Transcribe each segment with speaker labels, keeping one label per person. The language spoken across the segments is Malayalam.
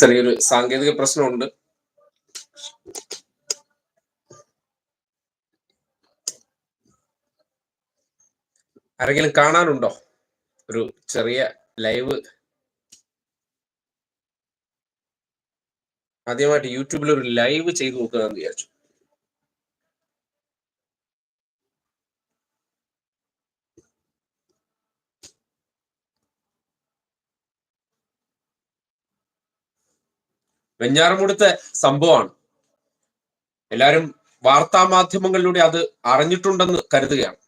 Speaker 1: ചെറിയൊരു സാങ്കേതിക പ്രശ്നമുണ്ട്. ആരെങ്കിലും കാണാനുണ്ടോ? ഒരു ചെറിയ ലൈവ്. ആദ്യമായിട്ട് യൂട്യൂബിൽ ഒരു ലൈവ് ചെയ്തു നോക്കുക എന്ന് വിചാരിച്ചു. വെഞ്ഞാറമൂടത്തെ സംഭവമാണ്. എല്ലാവരും വാർത്താ മാധ്യമങ്ങളിലൂടെ അത് അറിഞ്ഞിട്ടുണ്ടെന്ന് കരുതുകയാണ്.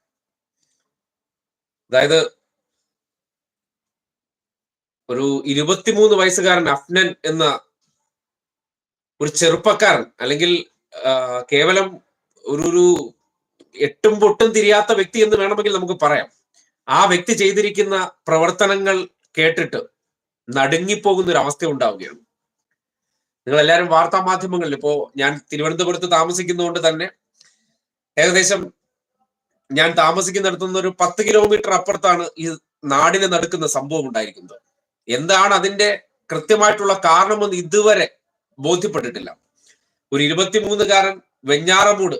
Speaker 1: അതായത് ഒരു ഇരുപത്തിമൂന്ന് വയസ്സുകാരൻ അഫ്നൻ എന്ന ഒരു ചെറുപ്പക്കാരൻ അല്ലെങ്കിൽ കേവലം ഒരു ഒരു എട്ടും പൊട്ടും തിരിയാത്ത വ്യക്തി എന്ന് വേണമെങ്കിൽ നമുക്ക് പറയാം. ആ വ്യക്തി ചെയ്തിരിക്കുന്ന പ്രവർത്തനങ്ങൾ കേട്ടിട്ട് നടുങ്ങിപ്പോകുന്ന ഒരു അവസ്ഥ ഉണ്ടാവുകയാണ്. നിങ്ങൾ എല്ലാവരും വാർത്താ മാധ്യമങ്ങളിൽ ഇപ്പോ ഞാൻ തിരുവനന്തപുരത്ത് താമസിക്കുന്നതുകൊണ്ട് തന്നെ ഏകദേശം ഞാൻ താമസിക്കുന്നിടത്തു ഒരു പത്ത് കിലോമീറ്റർ അപ്പുറത്താണ് ഈ നാടിനെ നടക്കുന്ന സംഭവം ഉണ്ടായിരിക്കുന്നത്. എന്താണ് അതിന്റെ കൃത്യമായിട്ടുള്ള കാരണമെന്ന് ഇതുവരെ ബോധ്യപ്പെട്ടിട്ടില്ല. ഒരു ഇരുപത്തിമൂന്നുകാരൻ വെഞ്ഞാറമൂട്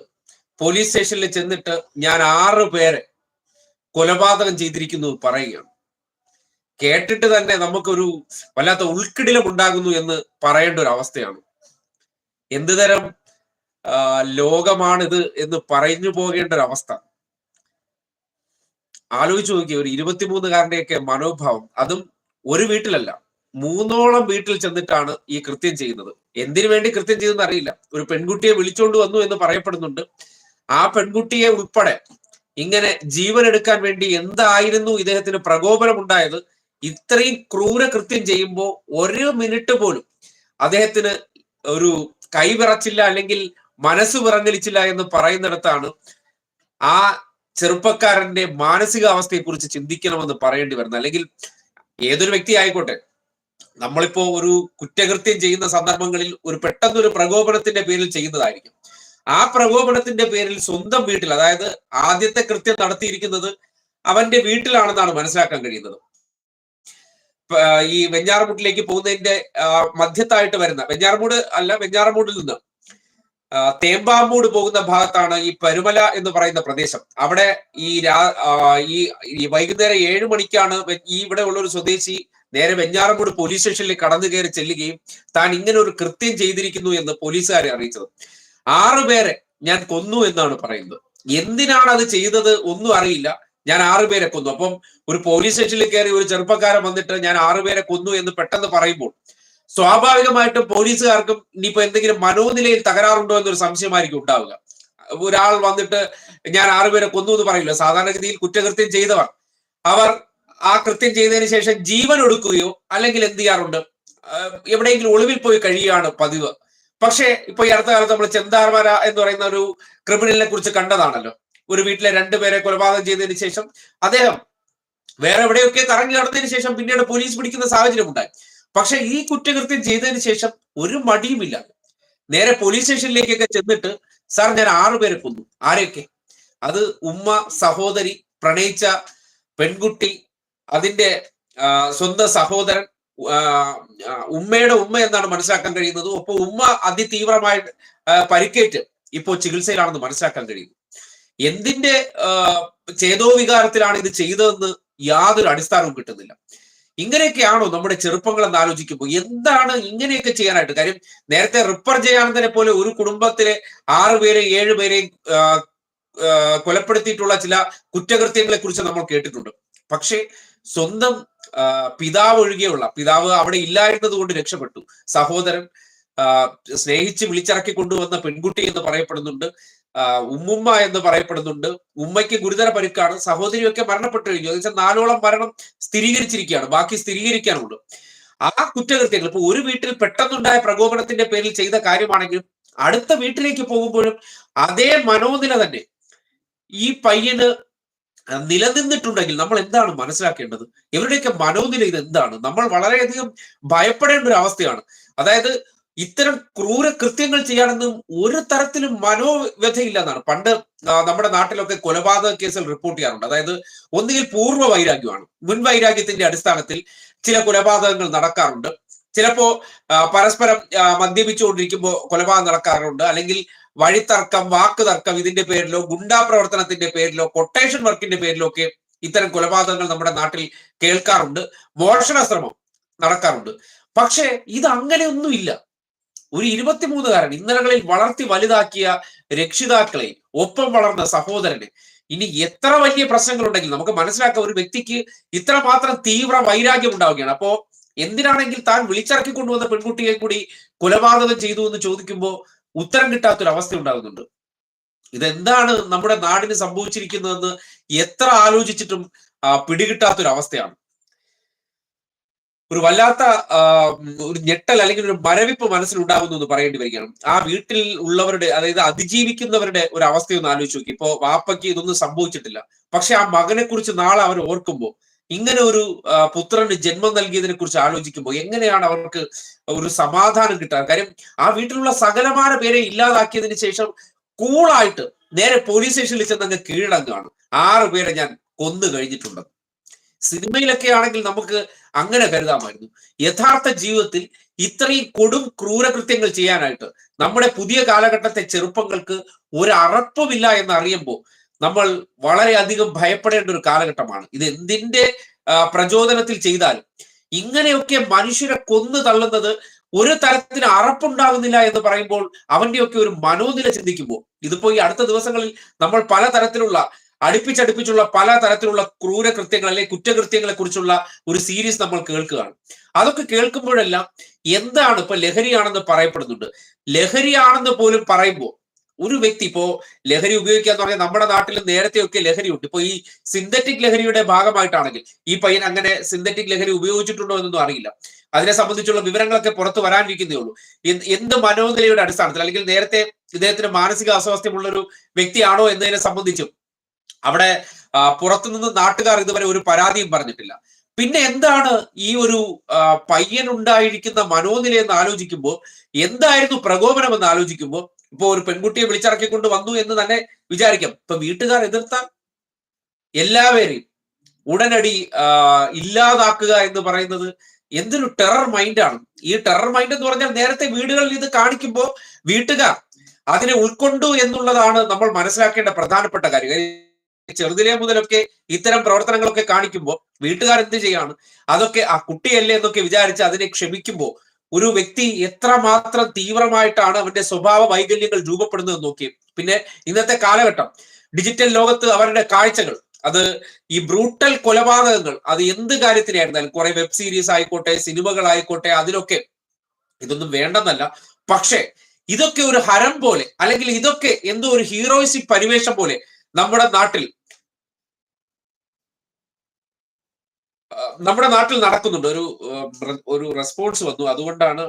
Speaker 1: പോലീസ് സ്റ്റേഷനിൽ ചെന്നിട്ട് ഞാൻ ആറ് പേരെ കൊലപാതകം ചെയ്തിരിക്കുന്നു പറയുകയാണ്. കേട്ടിട്ട് തന്നെ നമുക്കൊരു വല്ലാത്ത ഉൾക്കിടിലം ഉണ്ടാകുന്നു എന്ന് പറയേണ്ട ഒരു അവസ്ഥയാണ്. എന്ത് തരം ലോകമാണിത് എന്ന് പറഞ്ഞു പോകേണ്ട ഒരു അവസ്ഥ. ആലോചിച്ച് നോക്കി ഒരു ഇരുപത്തിമൂന്നുകാരന്റെയൊക്കെ മനോഭാവം അതും ഒരു വീട്ടിലല്ല. മൂന്നോളം വീട്ടിൽ ചെന്നിട്ടാണ് ഈ കൃത്യം ചെയ്യുന്നത്. എന്തിനു വേണ്ടി കൃത്യം ചെയ്തെന്ന് അറിയില്ല. ഒരു പെൺകുട്ടിയെ വിളിച്ചോണ്ട് വന്നു എന്ന് പറയപ്പെടുന്നുണ്ട്. ആ പെൺകുട്ടിയെ ഉൾപ്പെടെ ഇങ്ങനെ ജീവൻ എടുക്കാൻ വേണ്ടി എന്തായിരുന്നു ഇദ്ദേഹത്തിന് പ്രകോപനം ഉണ്ടായത് ഇത്രയും ക്രൂര കൃത്യം ചെയ്യുമ്പോൾ ഒരു മിനിറ്റ് പോലും അദ്ദേഹത്തിന് ഒരു കൈ വിറച്ചില്ല അല്ലെങ്കിൽ മനസ്സ് വിറങ്ങലിച്ചില്ല എന്ന് പറയുന്നിടത്താണ് ആ ചെറുപ്പക്കാരന്റെ മാനസികാവസ്ഥയെ കുറിച്ച് ചിന്തിക്കണമെന്ന് പറയേണ്ടി വരുന്നത്. അല്ലെങ്കിൽ ഏതൊരു വ്യക്തി ആയിക്കോട്ടെ നമ്മളിപ്പോ ഒരു കുറ്റകൃത്യം ചെയ്യുന്ന സന്ദർഭങ്ങളിൽ ഒരു പെട്ടെന്നൊരു പ്രകോപനത്തിന്റെ പേരിൽ ചെയ്യുന്നതായിരിക്കും. ആ പ്രകോപനത്തിന്റെ പേരിൽ സ്വന്തം വീട്ടിൽ അതായത് ആദ്യത്തെ കൃത്യം നടത്തിയിരിക്കുന്നത് അവന്റെ വീട്ടിലാണെന്നാണ് മനസ്സിലാക്കാൻ കഴിയുന്നത്. ഈ വെഞ്ഞാറമൂട്ടിലേക്ക് പോകുന്നതിന്റെ മധ്യത്തായിട്ട് വരുന്ന വെഞ്ഞാറമൂട് അല്ല വെഞ്ഞാറമൂടിൽ നിന്ന് തേമ്പാമ്പൂട് പോകുന്ന ഭാഗത്താണ് ഈ പരുമല എന്ന് പറയുന്ന പ്രദേശം. അവിടെ ഈ രാ ഈ വൈകുന്നേരം ഏഴ് മണിക്കാണ് ഈ ഇവിടെ ഉള്ള ഒരു സ്വദേശി നേരെ വെഞ്ഞാറമൂട് പോലീസ് സ്റ്റേഷനിൽ കടന്നു കയറി ചെല്ലുകയും താൻ ഇങ്ങനെ ഒരു കൃത്യം ചെയ്തിരിക്കുന്നു എന്ന് പോലീസുകാരെ അറിയിച്ചത്. ആറുപേരെ ഞാൻ കൊന്നു എന്നാണ് പറയുന്നത്. എന്തിനാണ് അത് ചെയ്തത് ഒന്നും അറിയില്ല. ഞാൻ ആറ് പേരെ കൊന്നു. അപ്പം ഒരു പോലീസ് സ്റ്റേഷനിൽ കയറി ഒരു ചെറുപ്പക്കാരൻ വന്നിട്ട് ഞാൻ ആറ് പേരെ കൊന്നു എന്ന് പെട്ടെന്ന് പറയുമ്പോൾ സ്വാഭാവികമായിട്ടും പോലീസുകാർക്കും ഇനിയിപ്പോ എന്തെങ്കിലും മനോനിലയിൽ തകരാറുണ്ടോ എന്നൊരു സംശയമായിരിക്കും ഉണ്ടാവുക. ഒരാൾ വന്നിട്ട് ഞാൻ ആറുപേരെ കൊന്നു എന്ന് പറയില്ല. സാധാരണഗതിയിൽ കുറ്റകൃത്യം ചെയ്തവർ അവർ ആ കൃത്യം ചെയ്തതിന് ശേഷം ജീവൻ എടുക്കുകയോ അല്ലെങ്കിൽ എന്ത് ചെയ്യാറുണ്ട്? എവിടെയെങ്കിലും ഒളിവിൽ പോയി കഴിയുകയാണ് പതിവ്. പക്ഷേ ഇപ്പൊ ഈ അടുത്ത കാലത്ത് നമ്മൾ ചെന്താർമര എന്ന് പറയുന്ന ഒരു ക്രിമിനലിനെ കുറിച്ച് കണ്ടതാണല്ലോ. ഒരു വീട്ടിലെ രണ്ടുപേരെ കൊലപാതകം ചെയ്തതിന് ശേഷം അദ്ദേഹം വേറെ എവിടെയൊക്കെ കറങ്ങി നടന്നതിന് ശേഷം പിന്നീട് പോലീസ് പിടിക്കുന്ന സാഹചര്യം ഉണ്ടായി. പക്ഷെ ഈ കുറ്റകൃത്യം ചെയ്തതിന് ശേഷം ഒരു മടിയുമില്ല നേരെ പോലീസ് സ്റ്റേഷനിലേക്കൊക്കെ ചെന്നിട്ട് സാർ ഞാൻ ആറുപേരെ കൊന്നു. ആരെയൊക്കെ? അത് ഉമ്മ സഹോദരി പ്രണയിച്ച പെൺകുട്ടി അതിന്റെ സ്വന്തം സഹോദരൻ ഉമ്മയുടെ ഉമ്മ എന്നാണ് മനസ്സിലാക്കാൻ കഴിയുന്നത്. ഒപ്പം ഉമ്മ അതിതീവ്രമായി പരിക്കേറ്റ് ഇപ്പോൾ ചികിത്സയിലാണെന്ന് മനസ്സിലാക്കാൻ കഴിയുന്നു. എന്തിന്റെ ചേതോ വികാരത്തിലാണ് ഇത് ചെയ്തതെന്ന് യാതൊരു അടിസ്ഥാനവും കിട്ടുന്നില്ല. ഇങ്ങനെയൊക്കെയാണോ നമ്മുടെ ചെറുപ്പങ്ങൾ എന്ന് ആലോചിക്കുമ്പോൾ എന്താണ് ഇങ്ങനെയൊക്കെ ചെയ്യാനായിട്ട് കാര്യം? നേരത്തെ റിപ്പർ ജയാനന്ദനെ പോലെ ഒരു കുടുംബത്തിലെ ആറ് പേരെ ഏഴ് പേരെയും ആ, ആ, കൊലപ്പെടുത്തിയിട്ടുള്ള ചില കുറ്റകൃത്യങ്ങളെ കുറിച്ച് നമ്മൾ കേട്ടിട്ടുണ്ട്. പക്ഷേ സ്വന്തം പിതാവ് ഒഴികെയുള്ള പിതാവ് അവിടെ ഇല്ലായിരുന്നത് കൊണ്ട് രക്ഷപ്പെട്ടു. സഹോദരൻ സ്നേഹിച്ച് വിളിച്ചിറക്കി കൊണ്ടുവന്ന പെൺകുട്ടി എന്ന് പറയപ്പെടുന്നുണ്ട്. ഉമ്മുമ്മ എന്ന് പറയപ്പെടുന്നുണ്ട്. ഉമ്മയ്ക്ക് ഗുരുതര പരുക്കാണ്. സഹോദരിയൊക്കെ മരണപ്പെട്ടു കഴിഞ്ഞു. എന്ന് വെച്ചാൽ നാലോളം മരണം സ്ഥിരീകരിച്ചിരിക്കുകയാണ്. ബാക്കി സ്ഥിരീകരിക്കാനുണ്ട്. ആ കുറ്റകൃത്യങ്ങൾ ഇപ്പൊ ഒരു വീട്ടിൽ പെട്ടെന്നുണ്ടായ പ്രകോപനത്തിന്റെ പേരിൽ ചെയ്ത കാര്യമാണെങ്കിലും അടുത്ത വീട്ടിലേക്ക് പോകുമ്പോഴും അതേ മനോനില തന്നെ. ഈ പയ്യന് നിലനിന്നിട്ടുണ്ടെങ്കിൽ നമ്മൾ എന്താണ് മനസ്സിലാക്കേണ്ടത്? ഇവരുടെയൊക്കെ മനോനില ഇത് എന്താണ് നമ്മൾ വളരെയധികം ഭയപ്പെടേണ്ട ഒരു അവസ്ഥയാണ്. അതായത് ഇത്തരം ക്രൂര കൃത്യങ്ങൾ ചെയ്യാനൊന്നും ഒരു തരത്തിലും മനോവ്യഥയില്ല എന്നാണ് പണ്ട് നമ്മുടെ നാട്ടിലൊക്കെ കൊലപാതക കേസിൽ റിപ്പോർട്ട് ചെയ്യാറുണ്ട്. അതായത് ഒന്നുകിൽ പൂർവ വൈരാഗ്യമാണ്. മുൻ വൈരാഗ്യത്തിന്റെ അടിസ്ഥാനത്തിൽ ചില കൊലപാതകങ്ങൾ നടക്കാറുണ്ട്. ചിലപ്പോ പരസ്പരം മദ്യപിച്ചുകൊണ്ടിരിക്കുമ്പോൾ കൊലപാതകം നടക്കാറുണ്ട്. അല്ലെങ്കിൽ വഴിത്തർക്കം വാക്ക് തർക്കം ഇതിന്റെ പേരിലോ ഗുണ്ടാ പ്രവർത്തനത്തിന്റെ പേരിലോ കൊട്ടേഷൻ വർക്കിന്റെ പേരിലോ ഒക്കെ ഇത്തരം കൊലപാതകങ്ങൾ നമ്മുടെ നാട്ടിൽ കേൾക്കാറുണ്ട്. മോഷണ ശ്രമം നടക്കാറുണ്ട്. പക്ഷേ ഇത് അങ്ങനെയൊന്നുമില്ല. ഒരു ഇരുപത്തിമൂന്നുകാരൻ ഇന്നലകളിൽ വളർത്തി വലുതാക്കിയ രക്ഷിതാക്കളെ ഒപ്പം വളർന്ന സഹോദരന്. ഇനി എത്ര വലിയ പ്രശ്നങ്ങൾ ഉണ്ടെങ്കിലും നമുക്ക് മനസ്സിലാക്കാം ഒരു വ്യക്തിക്ക് ഇത്ര മാത്രം തീവ്ര വൈരാഗ്യം ഉണ്ടാവുകയാണ്. അപ്പോ എന്തിനാണെങ്കിൽ താൻ വിളിച്ചിറക്കി കൊണ്ടുവന്ന പെൺകുട്ടിയെ കൂടി കൊലപാതകം ചെയ്തു എന്ന് ചോദിക്കുമ്പോൾ ഉത്തരം കിട്ടാത്തൊരു അവസ്ഥ ഉണ്ടാകുന്നുണ്ട്. ഇതെന്താണ് നമ്മുടെ നാടിന് സംഭവിച്ചിരിക്കുന്നതെന്ന് എത്ര ആലോചിച്ചിട്ടും പിടികിട്ടാത്തൊരു അവസ്ഥയാണ് ഒരു വല്ലാത്ത ഒരു ഞെട്ടൽ അല്ലെങ്കിൽ ഒരു മരവിപ്പ് മനസ്സിലുണ്ടാകുന്നു എന്ന് പറയേണ്ടി വരികയാണ്. ആ വീട്ടിൽ ഉള്ളവരുടെ അതായത് അതിജീവിക്കുന്നവരുടെ ഒരു അവസ്ഥയൊന്ന് ആലോചിച്ച് നോക്കി. ഇപ്പോ വാപ്പയ്ക്ക് ഇതൊന്നും സംഭവിച്ചിട്ടില്ല. പക്ഷെ ആ മകനെ കുറിച്ച് നാളെ അവർ ഓർക്കുമ്പോൾ ഇങ്ങനെ ഒരു പുത്രന് ജന്മം നൽകിയതിനെ കുറിച്ച് ആലോചിക്കുമ്പോൾ എങ്ങനെയാണ് അവർക്ക് ഒരു സമാധാനം കിട്ടാൻ കാര്യം ആ വീട്ടിലുള്ള സകലമായ പേരെ ഇല്ലാതാക്കിയതിന് ശേഷം കൂളായിട്ട് നേരെ പോലീസ് സ്റ്റേഷനിൽ ചെന്ന് അങ്ങ് കീഴടങ്ങാണ് ആറ് പേരെ ഞാൻ കൊന്നു കഴിഞ്ഞിട്ടുണ്ട്. സിനിമയിലൊക്കെ ആണെങ്കിൽ നമുക്ക് അങ്ങനെ കരുതാമായിരുന്നു. യഥാർത്ഥ ജീവിതത്തിൽ ഇത്രയും കൊടും ക്രൂരകൃത്യങ്ങൾ ചെയ്യാനായിട്ട് നമ്മുടെ പുതിയ കാലഘട്ടത്തെ ചെറുപ്പങ്ങൾക്ക് ഒരു അറപ്പുമില്ല എന്ന് അറിയുമ്പോൾ നമ്മൾ വളരെയധികം ഭയപ്പെടേണ്ട ഒരു കാലഘട്ടമാണ്. ഇത് എന്തിന്റെ പ്രചോദനത്തിൽ ചെയ്താലും ഇങ്ങനെയൊക്കെ മനുഷ്യരെ കൊന്നു തള്ളുന്നത് ഒരു തരത്തിന് അറപ്പുണ്ടാകുന്നില്ല എന്ന് പറയുമ്പോൾ അവന്റെയൊക്കെ ഒരു മനോനില ചിന്തിക്കുമ്പോൾ ഇതിപ്പോ ഈ അടുത്ത ദിവസങ്ങളിൽ നമ്മൾ പല തരത്തിലുള്ള അടുപ്പിച്ചടുപ്പിച്ചുള്ള പല തരത്തിലുള്ള ക്രൂര കൃത്യങ്ങൾ അല്ലെങ്കിൽ കുറ്റകൃത്യങ്ങളെ കുറിച്ചുള്ള ഒരു സീരീസ് നമ്മൾ കേൾക്കുകയാണ്. അതൊക്കെ കേൾക്കുമ്പോഴെല്ലാം എന്താണ് ഇപ്പൊ ലഹരിയാണെന്ന് പറയപ്പെടുന്നുണ്ട്. ലഹരിയാണെന്ന് പോലും പറയുമ്പോൾ ഒരു വ്യക്തി ഇപ്പോ ലഹരി ഉപയോഗിക്കുക എന്ന് പറഞ്ഞാൽ നമ്മുടെ നാട്ടിൽ നേരത്തെയൊക്കെ ഉണ്ട്. ഇപ്പൊ ഈ സിന്തറ്റിക് ലഹരിയുടെ ഭാഗമായിട്ടാണെങ്കിൽ ഈ പയ്യൻ അങ്ങനെ സിന്തറ്റിക് ലഹരി ഉപയോഗിച്ചിട്ടുണ്ടോ എന്നൊന്നും അറിയില്ല. അതിനെ സംബന്ധിച്ചുള്ള വിവരങ്ങളൊക്കെ പുറത്തു വരാനിരിക്കുന്നേ ഉള്ളൂ. എന്ത് മനോനിലയുടെ അടിസ്ഥാനത്തിൽ അല്ലെങ്കിൽ നേരത്തെ ഇദ്ദേഹത്തിന് മാനസിക അസ്വാസ്ഥ്യമുള്ള ഒരു വ്യക്തിയാണോ എന്നതിനെ സംബന്ധിച്ചും അവിടെ പുറത്തുനിന്ന് നാട്ടുകാർ ഇതുവരെ ഒരു പരാതിയും പറഞ്ഞിട്ടില്ല. പിന്നെ എന്താണ് ഈ ഒരു പയ്യനുണ്ടായിരിക്കുന്ന മനോനില എന്ന് ആലോചിക്കുമ്പോൾ എന്തായിരുന്നു പ്രകോപനം എന്ന് ആലോചിക്കുമ്പോൾ ഇപ്പൊ ഒരു പെൺകുട്ടിയെ വിളിച്ചിറക്കിക്കൊണ്ട് വന്നു എന്ന് തന്നെ വിചാരിക്കാം. ഇപ്പൊ വീട്ടുകാർ എതിർത്താൽ എല്ലാവരെയും ഉടനടി ഇല്ലാതാക്കുക എന്ന് പറയുന്നത് എന്തൊരു ടെറർ മൈൻഡാണ് ഈ ടെറർ മൈൻഡ് എന്ന് പറഞ്ഞാൽ നേരത്തെ വീടുകളിൽ ഇത് കാണിക്കുമ്പോൾ വീട്ടുകാർ അതിനെ ഉൾക്കൊണ്ടു എന്നുള്ളതാണ് നമ്മൾ മനസ്സിലാക്കേണ്ട പ്രധാനപ്പെട്ട കാര്യം. ചെറുതിലേ മുതലൊക്കെ ഇത്തരം പ്രവർത്തനങ്ങളൊക്കെ കാണിക്കുമ്പോൾ വീട്ടുകാർ എന്ത് ചെയ്യാണ്? അതൊക്കെ ആ കുട്ടിയല്ലേ എന്നൊക്കെ വിചാരിച്ച് അതിനെ ക്ഷമിക്കുമ്പോൾ ഒരു വ്യക്തി എത്രമാത്രം തീവ്രമായിട്ടാണ് അവന്റെ സ്വഭാവ വൈകല്യങ്ങൾ രൂപപ്പെടുന്നത് നോക്കി പിന്നെ ഇന്നത്തെ കാലഘട്ടം ഡിജിറ്റൽ ലോകത്ത് അവരുടെ കാഴ്ചകൾ അത് ഈ ബ്രൂട്ടൽ കൊലപാതകങ്ങൾ അത് എന്ത് കാര്യത്തിനായിരുന്നാലും കുറെ വെബ് സീരീസ് ആയിക്കോട്ടെ സിനിമകൾ ആയിക്കോട്ടെ അതിലൊക്കെ ഇതൊന്നും വേണ്ടെന്നല്ല. പക്ഷേ ഇതൊക്കെ ഒരു ഹരം പോലെ അല്ലെങ്കിൽ ഇതൊക്കെ എന്തോ ഒരു ഹീറോയിസി പരിവേഷം പോലെ നമ്മുടെ നാട്ടിൽ നമ്മുടെ നാട്ടിൽ നടക്കുന്നുണ്ട്. ഒരു ഒരു റെസ്പോൺസ് വന്നു. അതുകൊണ്ടാണ്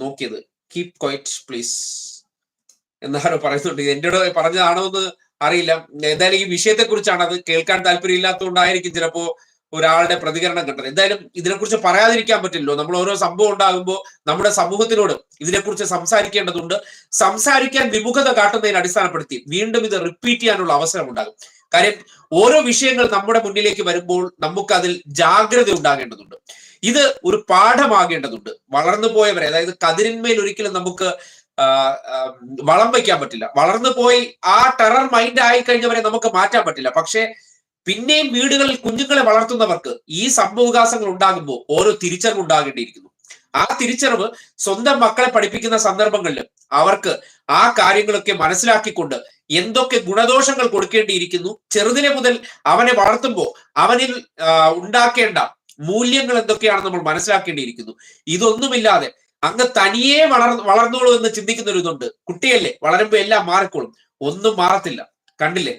Speaker 1: നോക്കിയത്. കീപ് ക്വൈറ്റ് പ്ലീസ് എന്നാരോ പറയുന്നുണ്ട്. എന്നോട് പറഞ്ഞതാണോ എന്ന് അറിയില്ല. എന്തായാലും ഈ വിഷയത്തെ കുറിച്ചാണ് അത് കേൾക്കാൻ താല്പര്യം ഇല്ലാത്തതുകൊണ്ടായിരിക്കും ചിലപ്പോ ഒരാളുടെ പ്രതികരണം കണ്ടത്. എന്തായാലും ഇതിനെക്കുറിച്ച് പറയാതിരിക്കാൻ പറ്റില്ലല്ലോ. നമ്മൾ ഓരോ സംഭവം ഉണ്ടാകുമ്പോൾ നമ്മുടെ സമൂഹത്തിനോട് ഇതിനെക്കുറിച്ച് സംസാരിക്കേണ്ടതുണ്ട്. സംസാരിക്കാൻ വിമുഖത കാട്ടുന്നതിന് അടിസ്ഥാനപ്പെടുത്തി വീണ്ടും ഇത് റിപ്പീറ്റ് ചെയ്യാനുള്ള അവസരം ഉണ്ടാകും. കാര്യം ഓരോ വിഷയങ്ങൾ നമ്മുടെ മുന്നിലേക്ക് വരുമ്പോൾ നമുക്ക് അതിൽ ജാഗ്രത ഉണ്ടാകേണ്ടതുണ്ട്. ഇത് ഒരു പാഠമാകേണ്ടതുണ്ട്. വളർന്നു പോയവരെ അതായത് കതിരിന്മേൽ ഒരിക്കലും നമുക്ക് വളം വയ്ക്കാൻ പറ്റില്ല. വളർന്നു പോയി ആ ടെറർ മൈൻഡ് ആയി കഴിഞ്ഞവരെ നമുക്ക് മാറ്റാൻ പറ്റില്ല. പക്ഷേ പിന്നെയും വീടുകളിൽ കുഞ്ഞുങ്ങളെ വളർത്തുന്നവർക്ക് ഈ സംഭവവികാസങ്ങൾ ഉണ്ടാകുമ്പോൾ ഓരോ തിരിച്ചറിവ് ഉണ്ടാകേണ്ടിയിരിക്കുന്നു. ആ തിരിച്ചറിവ് സ്വന്തം മക്കളെ പഠിപ്പിക്കുന്ന സന്ദർഭങ്ങളിൽ അവർക്ക് ആ കാര്യങ്ങളൊക്കെ മനസ്സിലാക്കിക്കൊണ്ട് എന്തൊക്കെ ഗുണദോഷങ്ങൾ കൊടുക്കേണ്ടിയിരിക്കുന്നു ചെറുതിലെ മുതൽ അവനെ വളർത്തുമ്പോൾ അവനിൽ ഉണ്ടാക്കേണ്ട മൂല്യങ്ങൾ എന്തൊക്കെയാണ് നമ്മൾ മനസ്സിലാക്കേണ്ടിയിരിക്കുന്നു. ഇതൊന്നുമില്ലാതെ അങ്ങ് തനിയെ വളർ വളർന്നോളൂ എന്ന് ചിന്തിക്കുന്ന ഒരു ഇതുണ്ട് കുട്ടിയല്ലേ വളരുമ്പോ എല്ലാം മാറിക്കോളും. ഒന്നും മാറത്തില്ല. കണ്ടില്ലേ?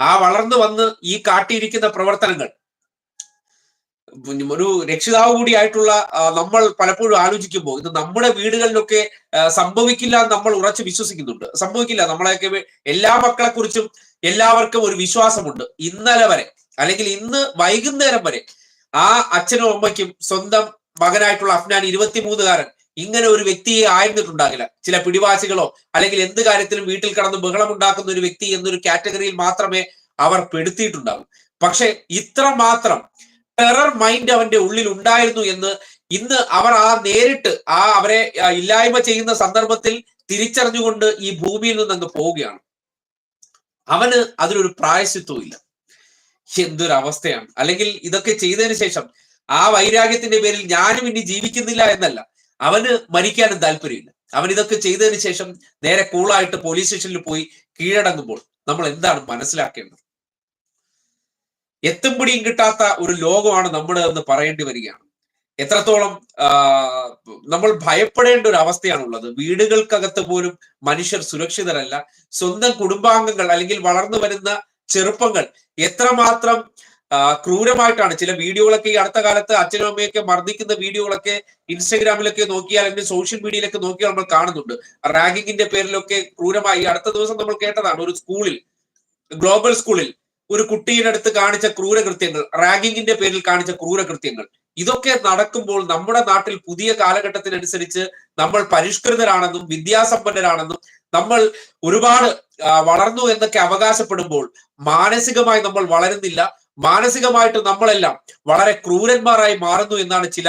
Speaker 1: ആ വളർന്നു വന്ന് ഈ കാട്ടിയിരിക്കുന്ന പ്രവർത്തനങ്ങൾ. ഒരു രക്ഷിതാവ് കൂടിയായിട്ടുള്ള നമ്മൾ പലപ്പോഴും ആലോചിക്കുമ്പോൾ ഇത് നമ്മുടെ വീടുകളിലൊക്കെ സംഭവിക്കില്ല എന്ന് നമ്മൾ ഉറച്ചു വിശ്വസിക്കുന്നുണ്ട്. സംഭവിക്കില്ല. നമ്മളെയൊക്കെ എല്ലാ മക്കളെ കുറിച്ചും എല്ലാവർക്കും ഒരു വിശ്വാസമുണ്ട്. ഇന്നലെ വരെ അല്ലെങ്കിൽ ഇന്ന് വൈകുന്നേരം വരെ ആ അച്ഛനും അമ്മയ്ക്കും സ്വന്തം മകനായിട്ടുള്ള അഫ്നാൻ ഇരുപത്തിമൂന്നുകാരൻ ഇങ്ങനെ ഒരു വ്യക്തിയെ ആയിരുന്നിട്ടുണ്ടാകില്ല. ചില പിടിവാശികളോ അല്ലെങ്കിൽ എന്ത് കാര്യത്തിലും വീട്ടിൽ കടന്ന് ബഹളം ഉണ്ടാക്കുന്ന ഒരു വ്യക്തി എന്നൊരു കാറ്റഗറിയിൽ മാത്രമേ അവർ പെടുത്തിയിട്ടുണ്ടാകൂ പക്ഷെ ഇത്ര മാത്രം ടെറർ മൈൻഡ് അവന്റെ ഉള്ളിൽ ഉണ്ടായിരുന്നു എന്ന് ഇന്ന് അവർ ആ നേരിട്ട് ആ അവരെ ഇല്ലായ്മ ചെയ്യുന്ന സന്ദർഭത്തിൽ തിരിച്ചറിഞ്ഞുകൊണ്ട് ഈ ഭൂമിയിൽ നിന്ന് അങ്ങ് പോവുകയാണ്. അവന് അതിലൊരു പ്രായശിത്വം ഇല്ല. എന്തൊരു അവസ്ഥയാണ് അല്ലെങ്കിൽ ഇതൊക്കെ ചെയ്തതിന് ശേഷം ആ വൈരാഗ്യത്തിന്റെ പേരിൽ ഞാനും ഇനി ജീവിക്കുന്നില്ല എന്നല്ല. അവന് മരിക്കാനും താല്പര്യമില്ല. അവൻ ഇതൊക്കെ ചെയ്തതിന് ശേഷം നേരെ കൂളായിട്ട് പോലീസ് സ്റ്റേഷനിൽ പോയി കീഴടങ്ങുമ്പോൾ നമ്മൾ എന്താണ് മനസ്സിലാക്കേണ്ടത്? എത്തും പിടിയും കിട്ടാത്ത ഒരു ലോകമാണ് നമ്മുടെ എന്ന് പറയേണ്ടി വരികയാണ്. എത്രത്തോളം നമ്മൾ ഭയപ്പെടേണ്ട ഒരു അവസ്ഥയാണുള്ളത്. വീടുകൾക്കകത്ത് പോലും മനുഷ്യർ സുരക്ഷിതരല്ല. സ്വന്തം കുടുംബാംഗങ്ങൾ അല്ലെങ്കിൽ വളർന്നു വരുന്ന ചെറുപ്പങ്ങൾ എത്രമാത്രം ക്രൂരമായിട്ടാണ്. ചില വീഡിയോകളൊക്കെ ഈ അടുത്ത കാലത്ത് അച്ഛനും അമ്മയൊക്കെ മർദ്ദിക്കുന്ന വീഡിയോകളൊക്കെ ഇൻസ്റ്റഗ്രാമിലൊക്കെ നോക്കിയാൽ അല്ലെങ്കിൽ സോഷ്യൽ മീഡിയയിലൊക്കെ നോക്കിയാൽ നമ്മൾ കാണുന്നുണ്ട്. റാഗിങ്ങിന്റെ പേരിലൊക്കെ ക്രൂരമായി അടുത്ത ദിവസം നമ്മൾ കേട്ടതാണ് ഒരു സ്കൂളിൽ ഗ്ലോബൽ സ്കൂളിൽ ഒരു കുട്ടിയുടെ അടുത്ത് കാണിച്ച ക്രൂരകൃത്യങ്ങൾ റാഗിങ്ങിന്റെ പേരിൽ കാണിച്ച ക്രൂരകൃത്യങ്ങൾ. ഇതൊക്കെ നടക്കുമ്പോൾ നമ്മുടെ നാട്ടിൽ പുതിയ കാലഘട്ടത്തിനനുസരിച്ച് നമ്മൾ പരിഷ്കൃതരാണെന്നും വിദ്യാസമ്പന്നരാണെന്നും നമ്മൾ ഒരുപാട് വളർന്നു എന്നൊക്കെ അവകാശപ്പെടുമ്പോൾ മാനസികമായി നമ്മൾ വളരുന്നില്ല. മാനസികമായിട്ട് നമ്മളെല്ലാം വളരെ ക്രൂരന്മാരായി മാറുന്നു എന്നാണ് ചില